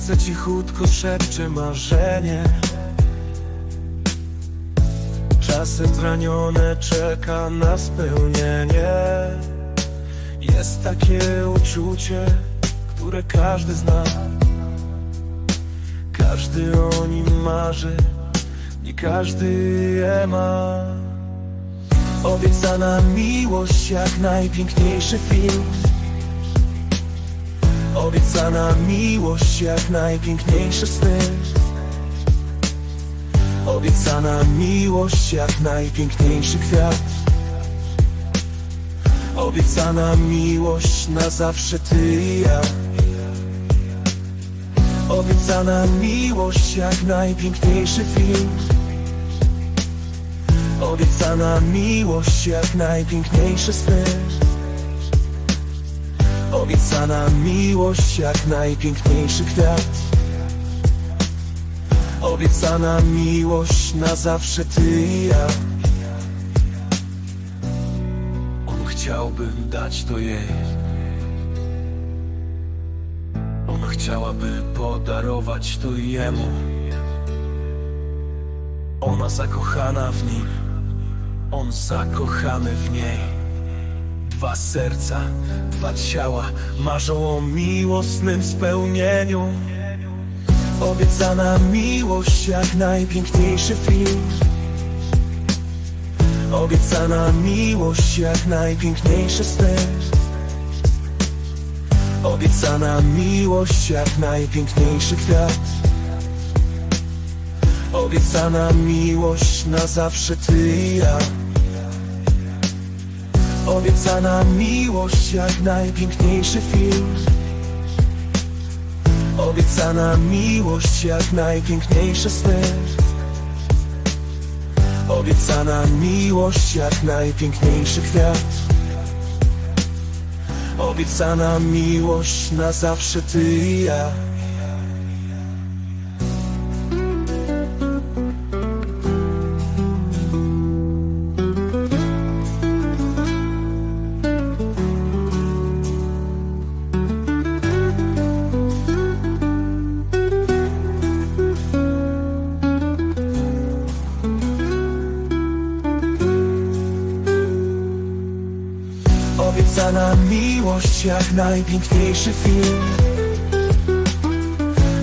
serce cichutko szepcze marzenie. Czasem zranione czeka na spełnienie. Jest takie uczucie, które każdy zna. Każdy o nim marzy, nie każdy je ma. Obiecana miłość jak najpiękniejszy film Obiecana miłość jak najpiękniejszy sny Obiecana miłość jak najpiękniejszy kwiat. Obiecana miłość na zawsze ty i ja. Obiecana miłość jak najpiękniejszy film. Obiecana miłość jak najpiękniejszy sny Obiecana miłość jak najpiękniejszy kwiat. Obiecana miłość na zawsze ty i ja. On chciałby dać to jej. Ona chciałaby podarować to jemu. Ona zakochana w nim. On zakochany w niej Dwa serca, dwa ciała Marzą o miłosnym spełnieniu. Obiecana miłość jak najpiękniejszy film. Obiecana miłość jak najpiękniejszy sny Obiecana miłość jak najpiękniejszy kwiat. Obiecana miłość na zawsze ty i ja Obiecana miłość jak najpiękniejszy film. Obiecana miłość jak najpiękniejsze sny Obiecana miłość jak najpiękniejszy kwiat. Obiecana miłość na zawsze ty i ja Obiecana miłość jak najpiękniejszy film.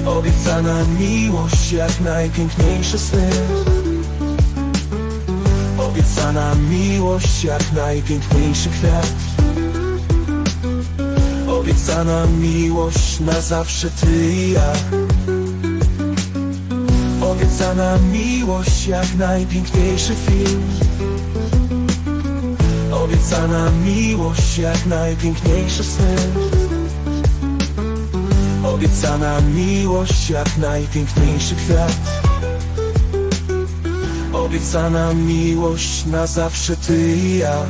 Obiecana miłość jak najpiękniejsze sny. Obiecana miłość jak najpiękniejszy kwiat Obiecana miłość na zawsze ty i ja. Obiecana miłość jak najpiękniejszy film Obiecana miłość jak najpiękniejsze sny Obiecana miłość jak najpiękniejszy kwiat. Obiecana miłość na zawsze ty i ja